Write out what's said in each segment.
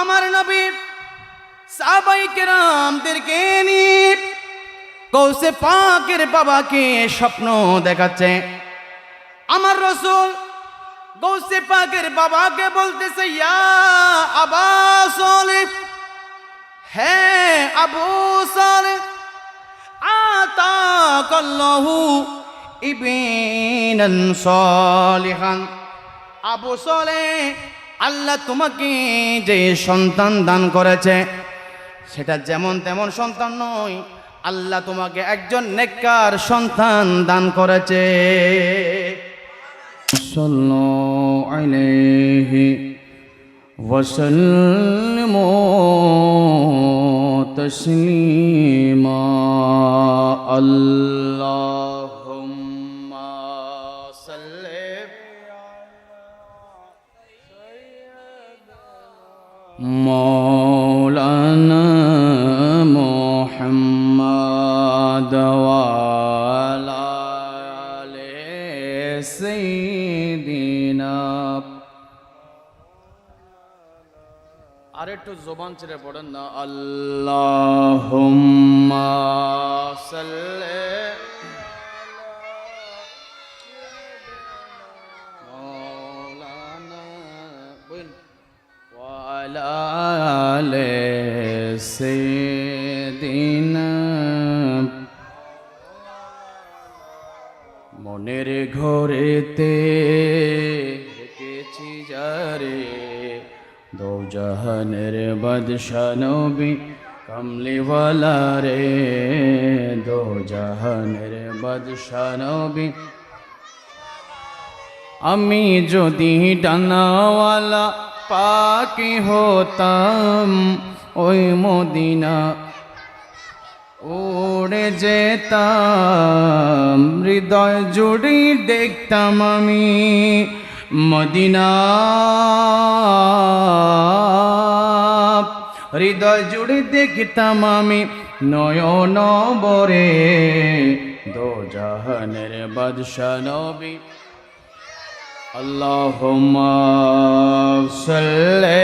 আমার নবী সাহাবাই কেরামদেরকে নিয়ে কৌসে পাকের বাবাকে স্বপ্ন দেখাচ্ছে। আমার রসুল গৌসে পাকের বাবাকে বলতেছে, ইয়া হ্যাঁ আবু সালে আতাকাল্লাহু ইবিনান সালিহান। আবু সালে আল্লাহ তোমাকে যে সন্তান দান করেছে, সেটা যেমন তেমন সন্তান নয়, আল্লাহ তোমাকে একজন নেককার সন্তান দান করেছে। তসলিমা আল্লাহ জবান ছেড়ে পড়েন না। আল্লাহ জাহানের বাদশানবী কমলিওয়ালা রে দো জাহানের বাদশানবী আমি যদি ডানাওয়ালা পাকি হতাম ওই মদিনা উড়ে যেতাম হৃদয় জুড়ি দেখতাম আমি মদিনা হৃদয় জুড়ে দেখতাম আমি নয়ন বরে দো জাহানের বাদশা নবী আল্লাহুম্মা সাল্লি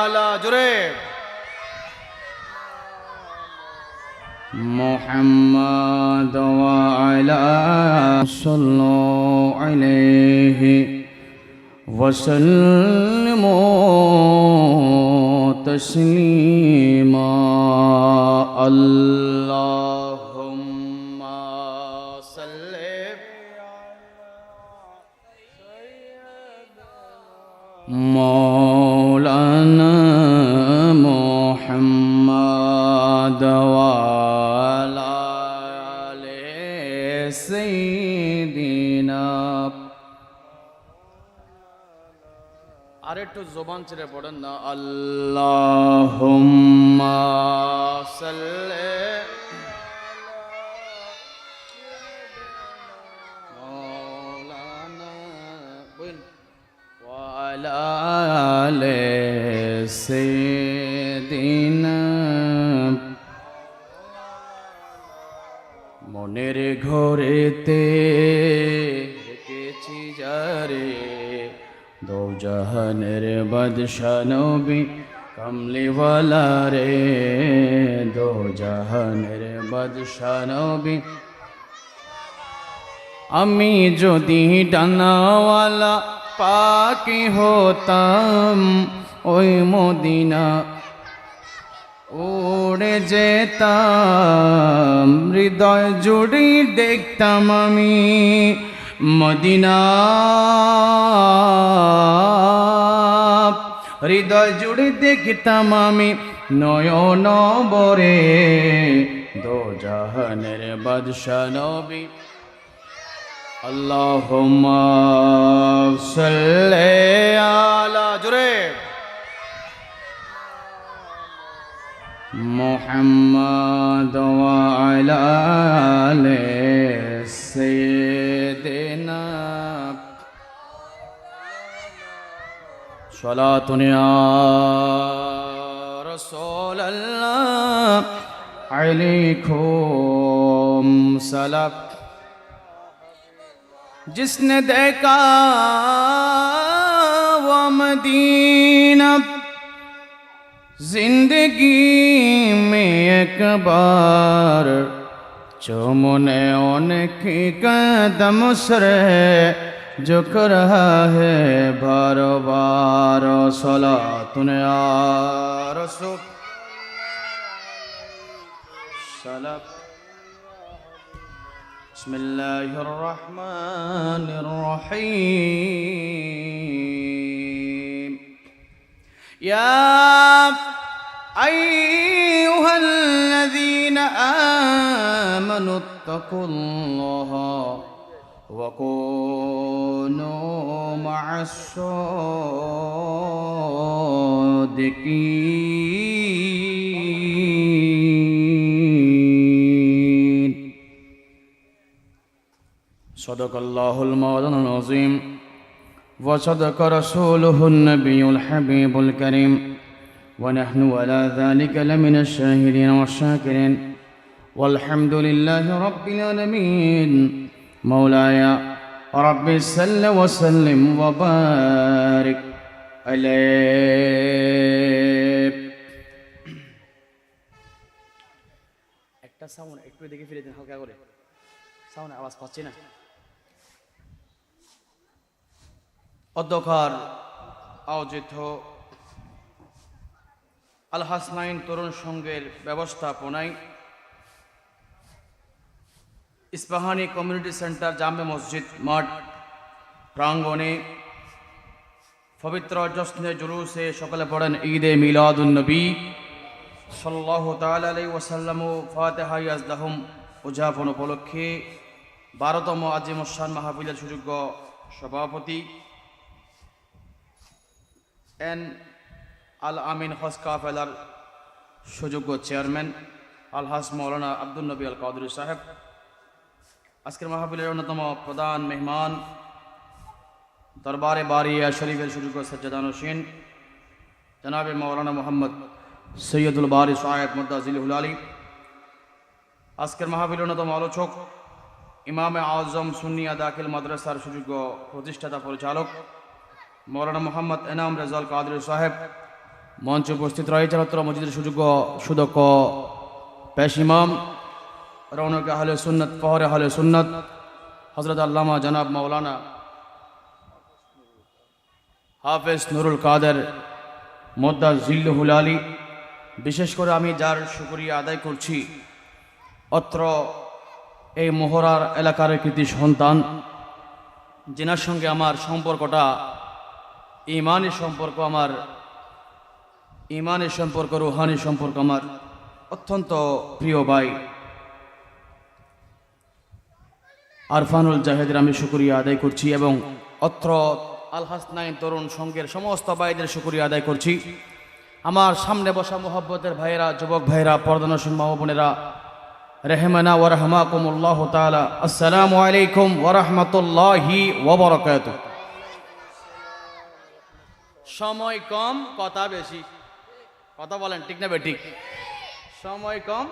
আলা জুরে محمد وعلى صلوا عليه وسلموا تسلیما اللہ ছেড়ে পড়েন না আল্লাহ সে দিন মনের ঘরেতে রেখেছি যারে দো জাহানের বাদশানবী কমলিওয়ালা রে দো জাহানের বাদশানবী আমি যদি ডানাওয়ালা পাকি হতাম ওই মদিনা উড়ে যেতাম হৃদয় জুড়ি দেখতাম আমি মদিনা। হৃদয় জুড়ে দেখতাম আমি নয়ন বরে। দো জাহানের বাদশা নবী। আল্লাহ সাল্লি सलातुन रसूल अल्लाह अलैकुम सलाम जिसने देखा वो मदीना ज़िंदगी में एक बार चुमने उनके कदम सरे जो कर रहा है बारो बारो सला तूने यार सलाम بسم الله الرحمن الرحيم يا أيها الذين آمنوا اتقوا الله وكونوا مع الصادقين. صدق الله المولانا العظيم. وصدق رسوله النبي الحبيب الكريم. ونحن على ذلك لمن الشاهدين والشاكرين. والحمد لله رب العالمين. مولاي رب صل وسلم وبارك عليه একটা সাউন্ড একটু দেখে ফিরে দিন হালকা করে সাউন্ড আওয়াজ পাচ্ছি না অধ্যক্ষার আয়োজিত আল হাসনাইন তরুণ সংঘের ব্যবস্থাপনায় ইস্পাহানি কমিউনিটি সেন্টার জামে মসজিদ মাঠ প্রাঙ্গণে পবিত্র জশ্নে জুলুসে সকালে পড়েন ঈদে মিলাদুন নবী সাল্লাহ তালাই ওসাল্লাম ফাতেহা ইয়াজদাহম উদযাপন উপলক্ষে বারোতম আজিমসান মাহফিলের সুযোগ্য সভাপতি এন আল আমিন হজ কাফেলার সুযোগ্য চেয়ারম্যান আলহাস মৌলানা আব্দুল নবী আল কাদুরি সাহেব আজকের মাহফিলের অন্যতম প্রধান মেহমান দরবারে বারিয়া শরীফের সুযোগ্য সজ্জাদান হোসেন, জনাবে মৌলানা মোহাম্মদ সৈয়দুল বারি সাহেব মুদাজিলুল আলী। আজকের মাহফিলের অন্যতম আলোচক ইমামে আজম সুন্নিয়া দাখিল মাদ্রাসার সুযোগ্য প্রতিষ্ঠাতা পরিচালক মৌলানা মোহাম্মদ এনাম রেজাল কাদের সাহেব। মঞ্চে উপস্থিত রয়েছে অত্র মসজিদের সুযোগ্য সুদক্ষ পেশ ইমাম রৌনক আহলে সুন্নত ফহরে আহলে সুন্নত হজরত আল্লামা জনাব মৌলানা হাফেজ নুরুল কাদের মোদ্দা জিল্লুহুল আলী। বিশেষ করে আমি যার শুকরিয়া আদায় করছি, অত্র এই মোহরার এলাকার কৃতি সন্তান, যেনার সঙ্গে আমার সম্পর্কটা, ইমানের সম্পর্ক আমার, ইমানের সম্পর্ক রুহানি সম্পর্ক আমার অত্যন্ত প্রিয় ভাই। আরফানুল জাহেদের আমি শুক্রিয়া আদায় করছি এবং অত্র আল হাসনাইন তরুণ সংঘের সমস্ত ভাইদের শুক্রিয়া আদায় করছি। আমার সামনে বসা মোহব্বতের ভাইয়েরা, যুবক ভাইয়েরা পর্দানসীন মা বোনেরা, রেহমানা ও রহমাকুমুল্লাহ তালা আসসালামু আলাইকুম ওরহমতুল্লাহি ওবরকাত সময় কম, কথা বেশি। কথা বলেন, ঠিক না বেঠিক সময় কম?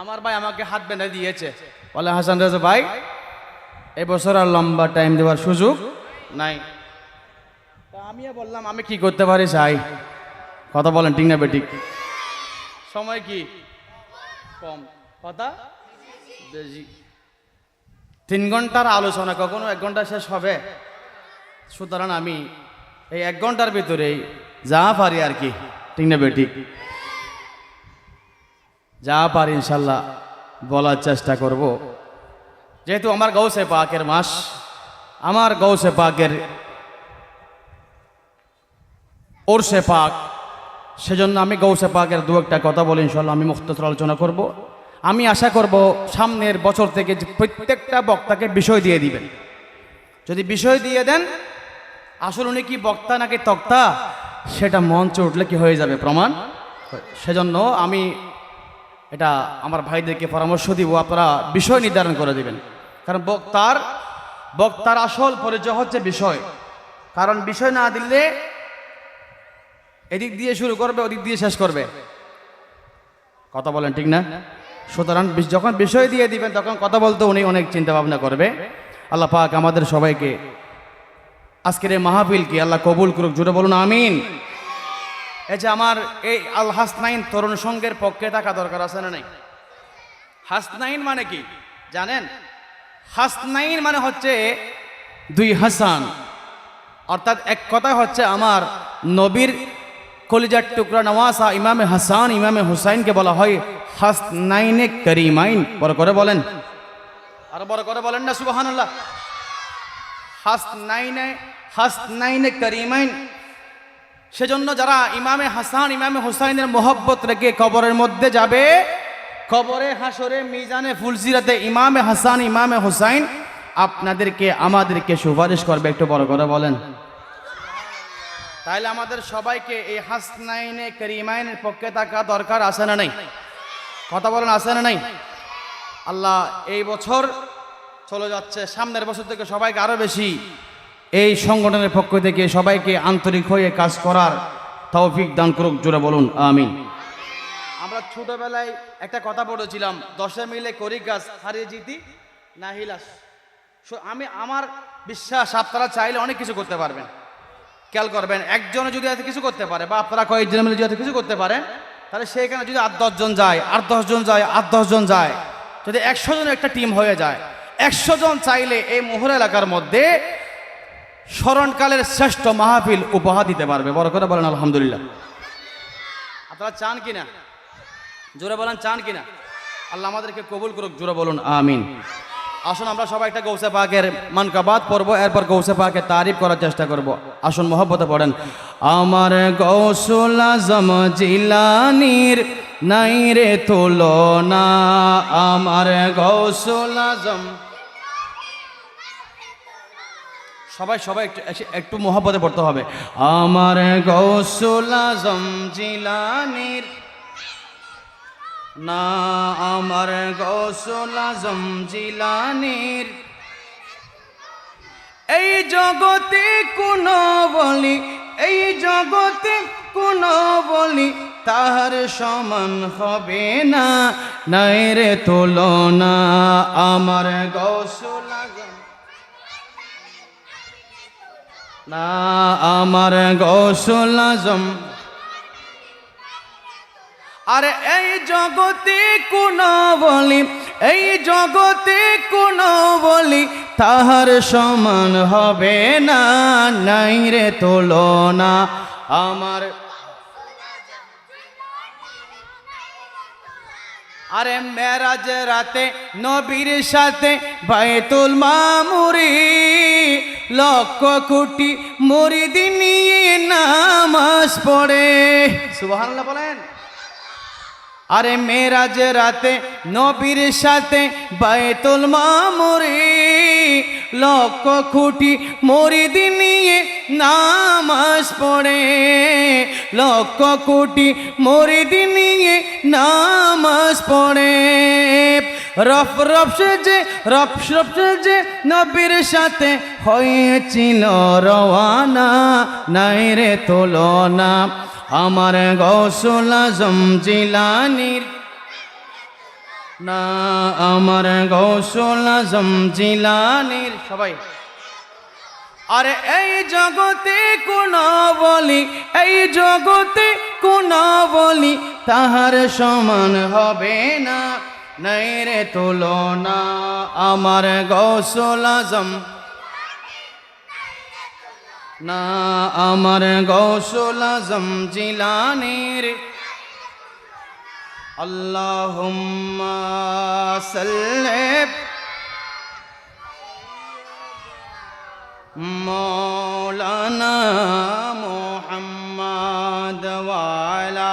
আমার ভাই আমাকে হাত বেঁধে দিয়েছে। বলে হাসান রাজা, ভাই এবছর আর লম্বা টাইম দেওয়ার সুযোগ নাই। তা আমিও বললাম, আমি কি করতে পারি চাই কথা বলেন, ঠিক না বেঠিক সময় কি? কম। কথা? বেশি। তিন ঘণ্টার আলোচনা কখনো এক ঘণ্টা শেষ হবে? সুতরাং আমি এই এক ঘণ্টার ভিতরেই যা পারি আর কি, ঠিক না বেঠিক যা পারি, ইনশাল্লাহ। বলার চেষ্টা করব। যেহেতু আমার গৌসে পাকের মাস, আমার গৌসে পাকের ওরসে পাক, সেজন্য আমি গৌসে পাকের দু একটা কথা বলে ইনশাল্লাহ আমি মুক্তসর আলোচনা করব। আমি আশা করব সামনের বছর থেকে প্রত্যেকটা বক্তাকে বিষয় দিয়ে দিবেন। যদি বিষয় দিয়ে দেন, আসল উনি কি বক্তা নাকি তক্তা, সেটা মঞ্চে উঠলে কি হয়ে যাবে প্রমাণ? সেজন্য আমি এটা আমার ভাইদেরকে পরামর্শ দিব, আপনারা বিষয় নির্ধারণ করে দিবেন। কারণ বক্তার বক্তার আসল পরিচয় হচ্ছে বিষয়। কারণ বিষয় না দিলে এদিক দিয়ে শুরু করবে, ওদিক দিয়ে শেষ করবে। কথা বলেন ঠিক না? সুতরাং যখন বিষয় দিয়ে দিবেন, তখন কথা বলতে উনি অনেক চিন্তা ভাবনা করবে। আল্লাহ পাক আমাদের সবাইকে আজকের এই মাহফিল কি আল্লাহ কবুল করুক জুড়ে বলুন, আমিন। এই যে আমার এই আল হাসনাইন তরুণ সঙ্গের পক্ষে থাকা দরকার আছে না নাই? হাসনাইন মানে কি? জানেন? হাসনাইন মানে হচ্ছে দুই হাসান। অর্থাৎ এক কথা হচ্ছে আমার নবীর কলিজার টুকরা নওয়াসা ইমামে হাসান, ইমামে হুসাইনকে বলা হয় হাসনাইনে করিমাইন। বড় করে বলেন। আর বড় করে বলেন না, সুবহানাল্লাহ। হাসনাইনে হাসনাইনে করিমাইন সেজন্য যারা ইমামে হাসান, ইমামে হুসাইনের মোহব্বত রেখে কবরের মধ্যে যাবে, কবরে হাসরে মিজানে ফুলসিরাতে ইমামে হাসান, ইমামে হুসাইন আপনাদেরকে, আমাদেরকে সুপারিশ করবে, একটু বড় করে বলেন। তাহলে আমাদের সবাইকে এই হাসনাইনে করিমাইনের পক্ষে থাকা দরকার আছে না নাই? কথা বলেন, আছে না নাই? আল্লাহ এই বছর চলে যাচ্ছে, সামনের বছর থেকে সবাইকে আরও বেশি। এই সংগঠনের পক্ষ থেকে সবাইকে আন্তরিক হয়ে কাজ করার তৌফিক দান করুক, জোরে বলুন, আমিন। আমরা ছোটবেলায় একটা কথা বলেছিলাম, দশে মিলে করি কাজ হারিয়ে জিতি, না হিলাস। আমি, আমার বিশ্বাস আপনারা চাইলে অনেক কিছু করতে পারবেন। খেয়াল করবেন, একজনে যদি এত কিছু করতে পারে বা আপনারা কয়েকজন মিলে যদি এত কিছু করতে পারেন, তাহলে সেখানে যদি আট দশজন যায়, আট দশজন যায়, আট দশজন যায়, যদি একশো জন একটা টিম হয়ে যায়, একশো জন চাইলে এই মোহর এলাকার মধ্যে স্মরণকালের শ্রেষ্ঠ মাহফিল উপহার দিতে পারবে। বড় করে বলেন, আলহামদুলিল্লাহ। আপনারা চান কিনা? জোরে বলেন, চান কিনা? আল্লাহ আমাদেরকে কবুল করুক, জোরে বলুন, আমিন। আসুন, আমরা সবাই একটা গৌসে পাকের মানকাবাদ পড়ব, এরপর গৌসে পাকে তারিফ করার চেষ্টা করব। আসুন, মোহব্বতে পড়েন। আমার গৌসুল আজম জিলানির নাই রে তুলনা। আমার গৌসুল আজম সবাই সবাই একটু একটু মোহব্বতে পড়তে হবে। আমার গৌসুল আজম জিলানির। না, আমার গৌসুল আজম জিলানির। এই জগতে কোন বলি, এই জগতে কোন বলি, তাহার সমান হবে না। নাই রে তুলনা, আমার গৌসুল আজম না আমার গৌসল আজম। আর এই জগতে কোন বলি এই জগতে কোন বলি তাহার সমান হবে না, নাই রে তুলনা। আমার আরে মেরাজ রাতে নবীর সাথে বাইতুল মামুরি লক্ষ কোটি মুরিদি নিয়ে নামাজ পড়ে। সুবহানাল্লাহ বলেন। আরে মেরাজ রাতে নবীর সাথে বাইতুল মামুরি লক্ষ কোটি মরিদি নিয়ে নামাজ পড়ে। লক্ষ কোটি মরিদি নিয়ে নামাজ পড়ে। রফ রফ যে রফ রফ যে নবীর সাথে হয়েছিল রওয়ানা। নাই রে তুলনা, আমার গৌসুল আজম জিলানির। না, আমার গৌসুল আজম জিলানির। সবাই। আরে এই জগতে কোন বলি এই জগতে কোন বলি তাহার সমান হবে না। নাই রে তুলনা, আমার গৌসল আজম। না, আমার গৌসল আজম জিলানির। আল্লাহুম্মা সাল্লি মৌলানা মুহাম্মদ ওয়ালা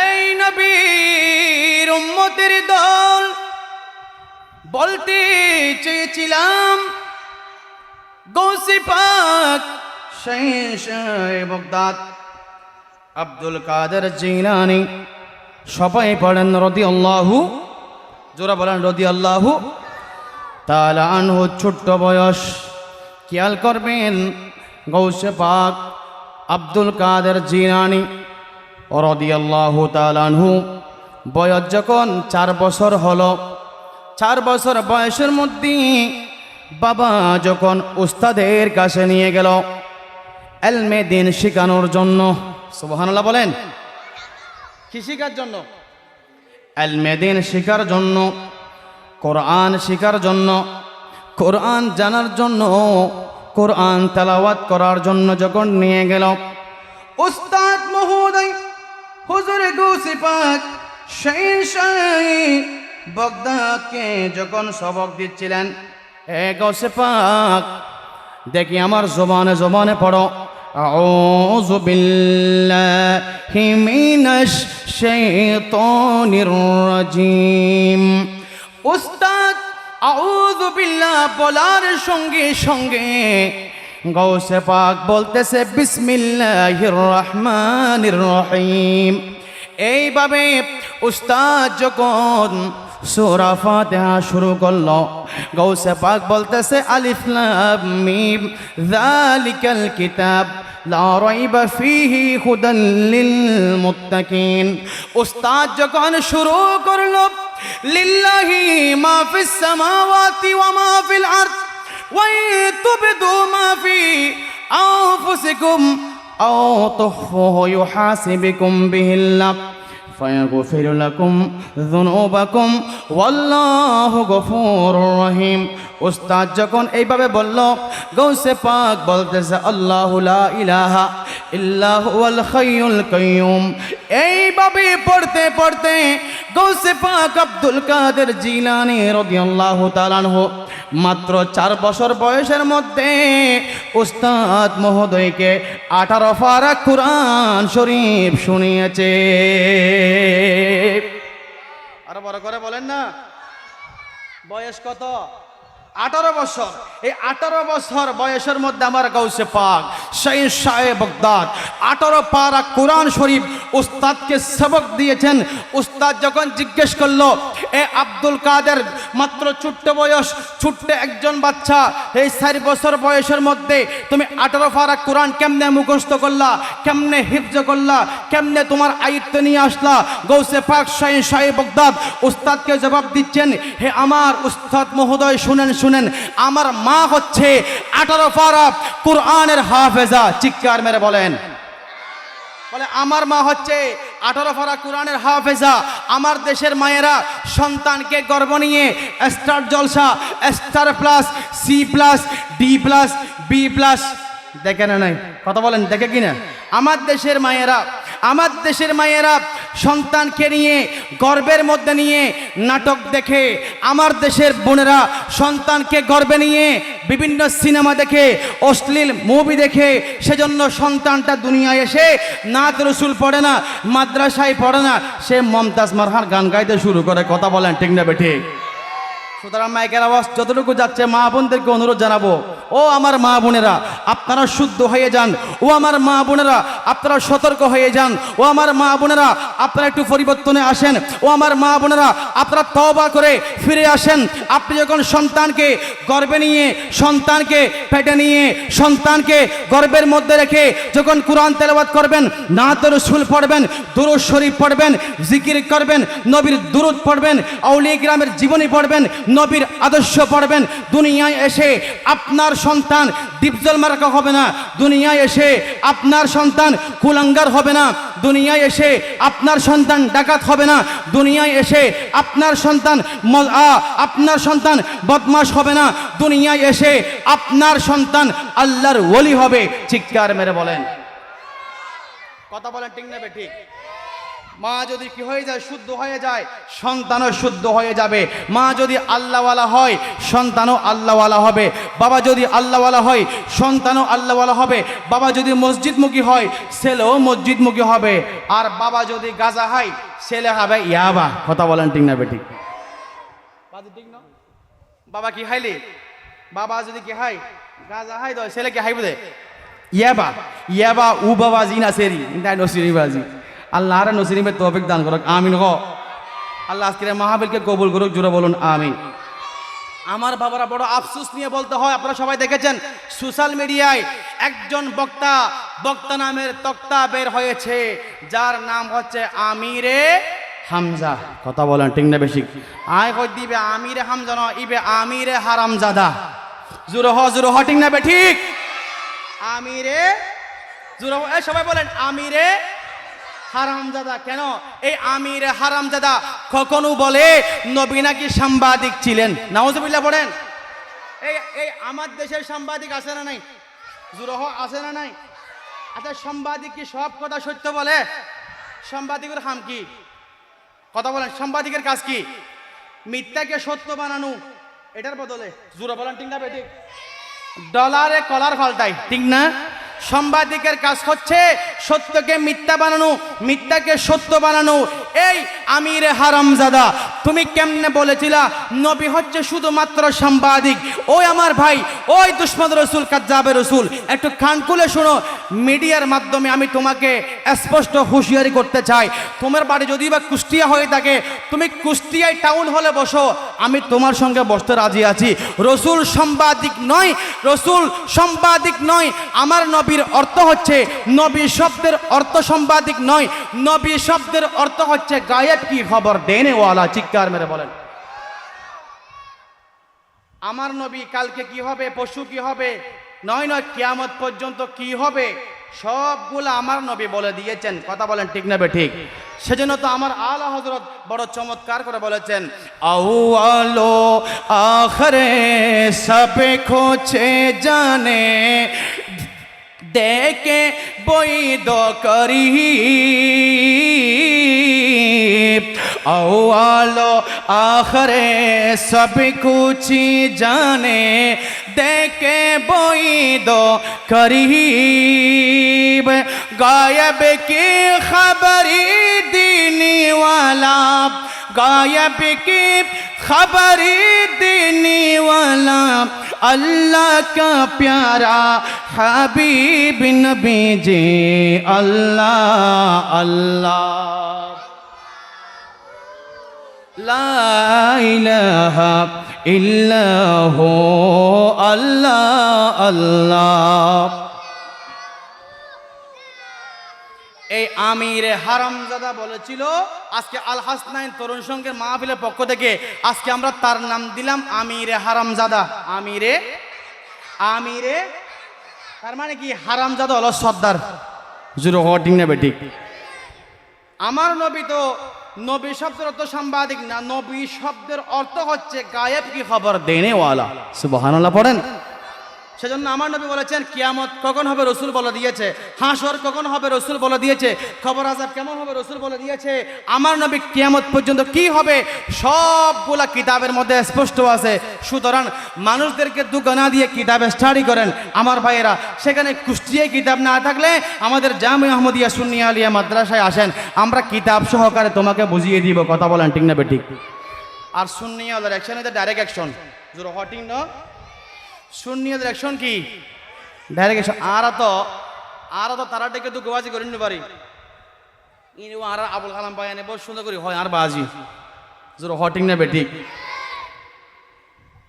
এই নবীর উম্মতের দল বলতে চেয়েছিলাম গৌসি পাক শেষ বগদাদ, আব্দুল কাদের জিলানি সবাই পড়েন রদি আল্লাহু জোরা বলেন রদি আল্লাহু তালা আনহু ছোট্ট বয়স, খেয়াল করবেন গৌসে পাক আব্দুল কাদের জিলানি রদিয়াল্লাহু তালানহু বয়স যখন চার বছর হলো, চার বছর বয়সের মধ্যে বাবা যখন উস্তাদের কাছে নিয়ে গেল, এলমে দিন শেখানোর জন্য। সুবহানাল্লাহ বলেন। কৃষিকার জন্য? এলমেদিন শিকার জন্য, কোরআন শিকার জন্য, কোরআন জানার জন্য, কোরআন তালাওয়াত করার জন্য যখন নিয়ে গেল, উস্তাদ মহোদয়, হুজুর গৌসি পাক শাহিন শাহী বগদাদকে যখন সবক দিচ্ছিলেন, এ গৌসে পাক, দেখি আমার জবানে জবানে পড়ো। أعوذ بالله من الشيطان الرجيم উস্তাদ আউযু বিল্লাহ বলার সঙ্গে সঙ্গে গৌসে পাক বলতেছে বিসমিল্লাহির রহমানির রহিম এইভাবে উস্তাদ যখন সুরা ফাতিহা শুরু করল। গৌসে পাক বলতেছে, আলিফ লাম মিম, যালিকাল কিতাব, লা রাইবা ফিহি হুদাল লিল মুত্তাকিন। উস্তাদ যখন শুরু করল, লিল্লাহি মা ফিস সামাওয়াতি ওয়া মা ফিল আরদ ওয়া তুবদু মা ফি আনফুসিকুম, আও তুখফুহু ইউহাসিবুকুম বিহিল্লাহ فيغفر لكم ذنوبكم والله غفور رحيم উস্তাদ যখন এইভাবে বলল গৌসে পাক বলতেছে আল্লাহু লা ইলাহা ইল্লাহু আল হাইয়ুল কাইয়ুম এইভাবে পড়তে পড়তে গৌসে পাক আব্দুল কাদের জিলানী রাদিয়াল্লাহু তাআলা আনহু মাত্র চার বছর বয়সের মধ্যে উস্তাদ মহোদয়কে আঠারো ফারা কুরআন শরীফ শুনিয়েছে। আরও বড় করে বলেন না। বয়স কত? আঠারো বছর। এই আঠারো বছর বয়সের মধ্যে আমার গৌসে পাক, সেই বগদাদ। আঠারো পারা কোরআন শরীফ উস্তাদকে সবক দিয়েছেন। উস্তাদ যখন জিজ্ঞেস করল, এ আব্দুল কাদের, মাত্র ছোট্ট বয়স, ছোট্ট একজন বাচ্চা, এই চারি বছর বয়সের মধ্যে তুমি আঠারো পারা কোরআন কেমনে মুখস্থ করলা, কেমনে হিফজ করলা, কেমনে তোমার আয়ত্ত নিয়ে আসলা? গৌসে পাক শাহী বগদাদ উস্তাদকে জবাব দিচ্ছেন, হে আমার উস্তাদ মহোদয় শুনেন। শুনেন, আমার মা হচ্ছে আঠারো পারা কোরআনের হাফেজা, চিৎকার মেরে বলেন। বলে, আমার মা হচ্ছে আঠারো ফারা কোরআনের হাফেজা, আমার দেশের মায়েরা সন্তানকে গর্ব নিয়ে Star Jalsha, Star Plus, C plus, D plus, B plus দেখে না নাই। কথা বলেন, দেখে কিনা আমার দেশের মায়েরা, আমার দেশের মায়েরা সন্তানকে নিয়ে, গর্বের মধ্যে নিয়ে নাটক দেখে, আমার দেশের বোনেরা সন্তানকে গর্বে নিয়ে বিভিন্ন সিনেমা দেখে, অশ্লীল মুভি দেখে, সেজন্য সন্তানটা দুনিয়ায় এসে নাত রসুল পড়ে না, মাদ্রাসায় পড়ে না, সে মমতাজ মারহার গান গাইতে শুরু করে। কথা বলেন, ঠিক না সুতরাং মাইকের আওয়াজ যতটুকু যাচ্ছে মা বোনদেরকে অনুরোধ জানাব। ও আমার মা বোনেরা, আপনারা শুদ্ধ হয়ে যান। ও আমার মা বোনেরা, আপনারা সতর্ক হয়ে যান। ও আমার মা বোনেরা, আপনারা একটু পরিবর্তনে আসেন। ও আমার মা বোনেরা, আপনারা তবা করে ফিরে আসেন। আপনি যখন সন্তানকে গর্বে নিয়ে, সন্তানকে পেটে নিয়ে, সন্তানকে গর্বের মধ্যে রেখে যখন কোরআন তেলাবাদ করবেন, নাত রসুল পড়বেন, দুরুদ শরীফ পড়বেন, জিকির করবেন, নবীর দুরুদ পড়বেন, আউলিয়া গ্রামের জীবনী পড়বেন নবীর আদর্শ পড়বেন, দুনিয়ায় এসে আপনার সন্তান ডিপজল মার্কা হবে না, দুনিয়ায় এসে আপনার সন্তান কুলাঙ্গার হবে না, দুনিয়ায় এসে আপনার সন্তান ডাকাত হবে না, দুনিয়ায় এসে আপনার সন্তান আপনার সন্তান বদমাস হবে না, দুনিয়ায় এসে আপনার সন্তান আল্লাহর ওলি হবে, চিৎকার মেরে বলেন। কথা বলেন ঠিক নেবে ঠিক? মা যদি কি হয়ে যায়, শুদ্ধ হয়ে যায়, সন্তানও শুদ্ধ হয়ে যাবে। মা যদি আল্লাহওয়ালা হয়, সন্তানও আল্লাহওয়ালা হবে। বাবা যদি আল্লাহওয়ালা হয়, সন্তানও আল্লাহওয়ালা হবে। বাবা যদি মসজিদমুখী হয়, ছেলেও মসজিদমুখী হবে। আর বাবা যদি গাজা হয়, ছেলে হবে ইয়াবা। কথা বলেন ঠিক না বেটি ঠিক না? বাবা কি হাইলি? বাবা যদি কি হাই, গাজা হাই, তো ছেলে কি হাই বুঝে ইয়াবা। ইয়াবা উ বাবা জিনা সেরি ইন্টাই নসিরি বাজি। আল্লাহ আর নসিরিমের তৌফিক দান করুক, আমিন হ আল্লাহ আজকের মাহাবীরকে কবুল করুক, জুড়ে বলুন, আমিন। আমার বাবারা বড় আফসোস নিয়ে বলতে হয়, আপনারা সবাই দেখেছেন, সোশ্যাল মিডিয়ায় একজন বক্তা বক্তা নামের তক্তা বের হয়েছে, যার নাম হচ্ছে আমিরে হামজা। কথা বলেন, ঠিক না বেশি? আয় কই দিবে আমিরে হামজা নয়, ইবে আমিরে হারামজাদা। জুরো হ জুরো হ, ঠিক না বে, ঠিক? আমিরে জুরো হ- এই সবাই বলেন, আমিরে হারামজাদা, কেন? এই আমিরে হারামজাদা কখনো বলে, নবী নাকি সাংবাদিক ছিলেন? নাউজুবিল্লাহ পড়েন। এই এই আমার দেশের সাংবাদিক আছে না নাই? জুরহ আছে না নাই? আচ্ছা সাংবাদিক কি সব কথা সত্য বলে? সাংবাদিকের হাম কি? কথা বলেন, সাংবাদিকের কাজ কি? মিথ্যাকে সত্য বানানো, এটার বদলে জুরো বলেন, ঠিক না বেঠিক? ডলারে কলার ফাল্টাই ঠিক না? সাংবাদিকের কাজ হচ্ছে সত্যকে মিথ্যা বানানো, মিথ্যাকে সত্য বানানো। এই আমির হারামজাদা, তুমি কেমনে বলেছিলা, নবী হচ্ছে শুধুমাত্র সাংবাদিক। ওই আমার ভাই, ওই দুশ্মদ রসুল কাজ্জাবে রসুল। একটু কান খুলে শোনো, মিডিয়ার মাধ্যমে আমি তোমাকে স্পষ্ট হুঁশিয়ারি করতে চাই। তোমার বাড়ি যদি বা কুষ্টিয়া হয়ে থাকে, তুমি কুষ্টিয়ায় টাউন হলে বসো, আমি তোমার সঙ্গে বসতে রাজি আছি। রসুল সাংবাদিক নয়, রসুল সাংবাদিক নয়, আমার নবীর অর্থ হচ্ছে, নবী শব্দের অর্থ সম্পাদিক নয়, নবী শব্দের অর্থ হচ্ছে, গায়েব কি খবর? দেনেওয়ালা, চিৎকার মেরে বলেন। আমার নবী কালকে কি হবে পশু কি হবে, নয় নয়, কিয়ামত পর্যন্ত কি হবে, সবগুলো আমার নবী বলে দিয়েছেন। কথা বলেন ঠিক নেবে ঠিক? সেজন্য তো আমার আলা হজরত বড় চমৎকার করে বলেছেন আউ আলো আখরে সবে খোঁচে জানে দেখে বৈদ করি। আওয়ালো আখরে সব কুচি জানে দেখে বৈদ করি। গায়ব কি খবর? دینی والا غائب کی خبر دینے والا اللہ کا پیارا حبیب نبی جی اللہ اللہ لا الہ الا ہو اللہ اللہ এই আমিরে হারামজাদা বলেছিল আজকে আল হাসনাইন তরুণ সংঘের মাহফিলের পক্ষ থেকে আজকে আমরা তার নাম দিলাম আমিরে হারামজাদা আমিরে? আমিরে? তার মানে কি হারামজাদা হলো সর্দার? জুরো হটিং না বেটিক আমার নবী তো নবী শব্দের অর্থ সাংবাদিক না নবী শব্দের অর্থ হচ্ছে গায়েব কি খবর? দেনেওয়ালা। সুবহানাল্লাহ পড়েন? সেজন্য আমার নবী বলেছেন, কিয়ামত কখন হবে রসুল বলে দিয়েছে? হাসর কখন হবে রসুল বলে দিয়েছে? খবর আজাব কেমন হবে রসুল বলে দিয়েছে? আমার নবী কিয়ামত পর্যন্ত কি হবে? সবগুলা কিতাবের মধ্যে স্পষ্ট আছে। সুতরাং মানুষদেরকে দুগানা দিয়ে কিতাব স্টাডি করেন। আমার ভাইয়েরা, সেখানে কুষ্টিয়ে কিতাব না থাকলে আমাদের জামি আহমদিয়া সুন্নিয়া আলিয়া মাদ্রাসায় আসেন। আমরা কিতাব সহকারে তোমাকে বুঝিয়ে দিব, কথা বলেন ঠিক না বেঠিক আর সুন্নিয়া অ্যাকশন হচ্ছে ডাইরেক্ট অ্যাকশন জোর হটিং ন? শূন্যদের অ্যাকশন কি? ডাইরেক্ট আর তো আর তো তারা ডেকে তো গোবাজি করে নিতে পারি। ইনি আর আবুল কালাম ভাই আনে বহুত সুন্দর করি হয়, আর বাজি। জোর হটিং না বেঠিক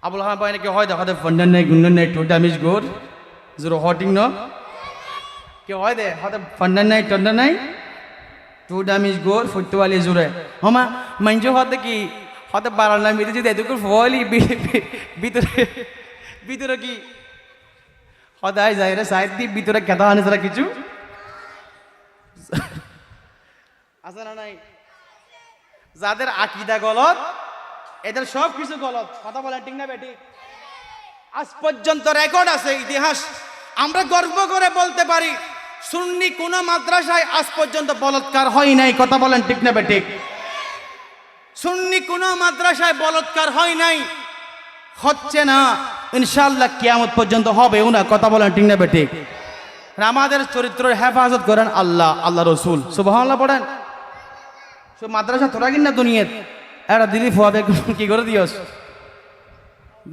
আবুল কালাম ভাই কি হয়, দেখা দে, ফন্ডান নাই, গুন্ডন নাই টোটা মিস গোর। জোর হটিং ন? কে হয় দে হতে ফন্ডান নাই, টন্ডন নাই টোটা মিস গোর ফুটওয়ালি জোরে। হমা মাইঞ্জো হতে কি হতে বারান্না মিতে যদি এদুকুর ফলি ভিতরে ভিতরে কি? সদায় যায় রে সাইড দি ভিতরে কেদা আনে তারা কিছু। আছে না নাই? যাদের আকিদা গলত এদের সব কিছু গলত। কথা বলেন ঠিক না বেটি? আজ পর্যন্ত রেকর্ড আছে ইতিহাস। আমরা গর্ব করে বলতে পারি সুন্নি কোন মাদ্রাসায় আজ পর্যন্ত বলৎকার হয় নাই। কথা বলেন ঠিক না বেঠিক সুন্নি কোন মাদ্রাসায় বলৎকার হয় নাই। হচ্ছে না। ইনশাল্লাহ কিয়ামত পর্যন্ত হবেও না, কথা বলেন ঠিক না বেঠিক। আমাদের চরিত্রের হেফাজত করেন আল্লাহ আল্লাহ রসুল। সুবহানাল্লাহ পড়েন। সো মাদ্রাসা কিন না দুনিয়াত এটা দিদি ফুয়াবে কি করে দিয়স?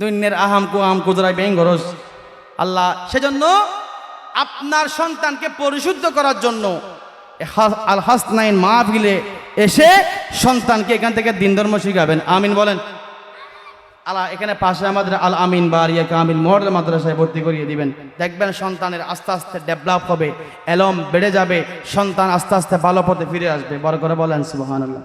দুনিয়ার আহাম কু আম কুজরাই ব্যাং গরস আল্লাহ, সেজন্য আপনার সন্তানকে পরিশুদ্ধ করার জন্য আল হাসনাইন মাহফিলে এসে সন্তানকে এখান থেকে দিন ধর্ম শিখাবেন। আমিন বলেন। আল্লাহ এখানে পাশে আমাদের আল আমিন বা রিয়াকে আমিন মডেল মাদ্রাসায় ভর্তি করিয়ে দিবেন। দেখবেন সন্তানের আস্তে আস্তে ডেভেলপ হবে, এলম বেড়ে যাবে, সন্তান আস্তে আস্তে ভালো পথে ফিরে আসবে। বড় করে বলেন সুবহান আল্লাহ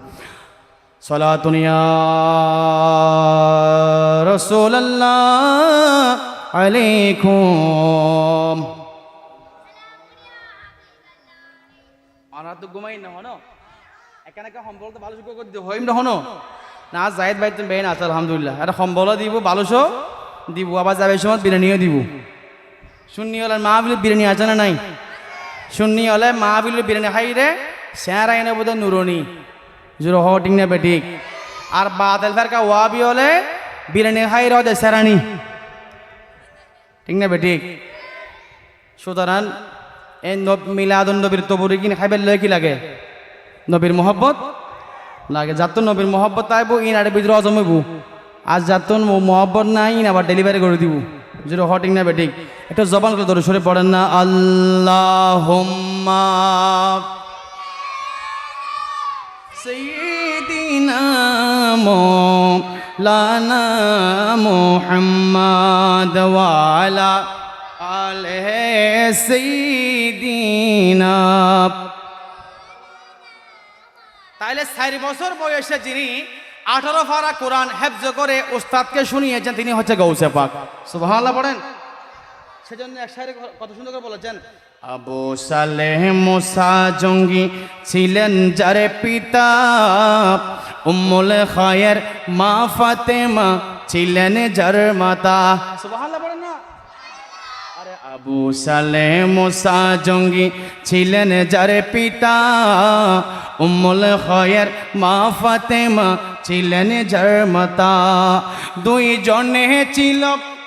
তো ঘুমাই না, হনো? এখানে কা সম্বল তো ভালো করে দিও হইম না, হনো? না জায়েদ ভাই তুমি বেন আছে, আলহামদুলিল্লাহ। এটা সম্বল দিব ভালোসো দিব, আবার যাবে সময় বিরিয়ানিও দিব। শুননি হলে মা বিলে বিরিয়ানি আছে না নাই? শুননি হলে মা বিলে বিরিয়ানি খাই রে স্যার আইনে বোধ নুরনি। জুরো হটিং না বেটিক আর বাদল ফেরকা ওয়াবি হলে বিরিয়ানি খাই রে দে স্যারানি ঠিক না বেটিক সুতরাং এই মিলাদুন নবীর তবুরি কিনে খাইবার লয় কি লাগে? নবীর মোহব্বত? লাগে যাতন নবীর মহব্বত আইব ইন আর বিদ্রোহ হজম আজ আর যাতন মহব্বত নাই ইন আবার ডেলিভারি করে দিব। যেটা হটিং না বেটিং। একটা জবান করে ধরে পড়েন না। আল্লাহ লানা মোহাম্মদ ওয়ালা আলহে তাইলে চারি বছর বয়সে যিনি আঠারো ফারা কোরআন হেফজ করে ওস্তাদকে শুনিয়েছেন, তিনি হচ্ছে গৌসে পাক। সুবহানাল্লাহ পড়েন? সেজন্য এক শায়রে কত সুন্দর করে বলেছেন, আবু সালেহ মুসা জঙ্গি ছিলেন যারে পিতা উম্মুল খায়ের মা ফাতেমা ছিলেন যার মাতা। সুবহানাল্লাহ পড়েন না? আরে আবু সালেহ মুসা জঙ্গি ছিলেন যারে পিতা উম্মুল খয়ের মা ফাতেমা ছিলেন জর্মতা। মাতা দুই জনে ছিল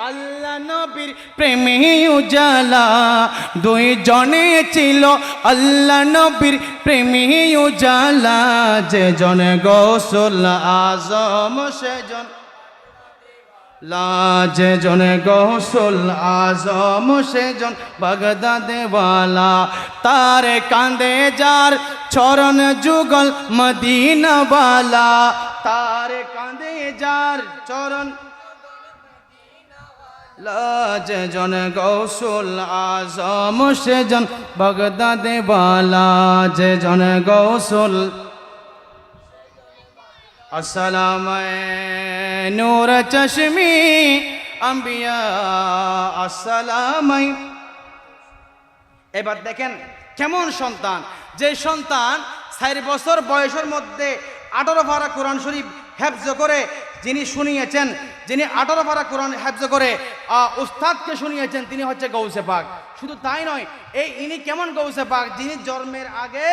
আল্লাহ নবীর প্রেমে উজালা। দুই জনে ছিল আল্লাহ নবীর প্রেমে উজালা। যে জন গোসল আজম, সেজন লাজ জন গৌসুল আজম সেজন বাগদাদেওয়ালা। তার কান্দে যার চরণ যুগল মদিনাওয়ালা। তার কান্দে যার চরণ লাজ জন গৌসুল আজম সেজন বাগদাদেওয়ালা। যে জন গৌসুল আসসালাম নূর চশমি, আম্বিয়া আসসালাম এবার দেখেন, কেমন সন্তান? যে সন্তান চার বছর বয়সের মধ্যে আঠারো ভাড়া কোরআন শরীফ হেফজ করে, যিনি শুনিয়েছেন, যিনি আঠারো ভাড়া কোরআন হেফজ করে উস্তাদকে শুনিয়েছেন, তিনি হচ্ছে গৌসে পাক। শুধু তাই নয়, এই ইনি কেমন গৌসে পাক? যিনি জন্মের আগে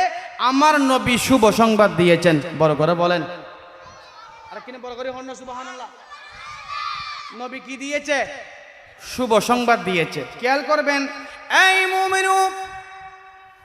আমার নবী শুভ সংবাদ দিয়েছেন। বড় করে বলেন। আর কিনে বড় করে নবী কি দিয়েছে? শুভ সংবাদ দিয়েছে। খেয়াল করবেন এই মুমিনু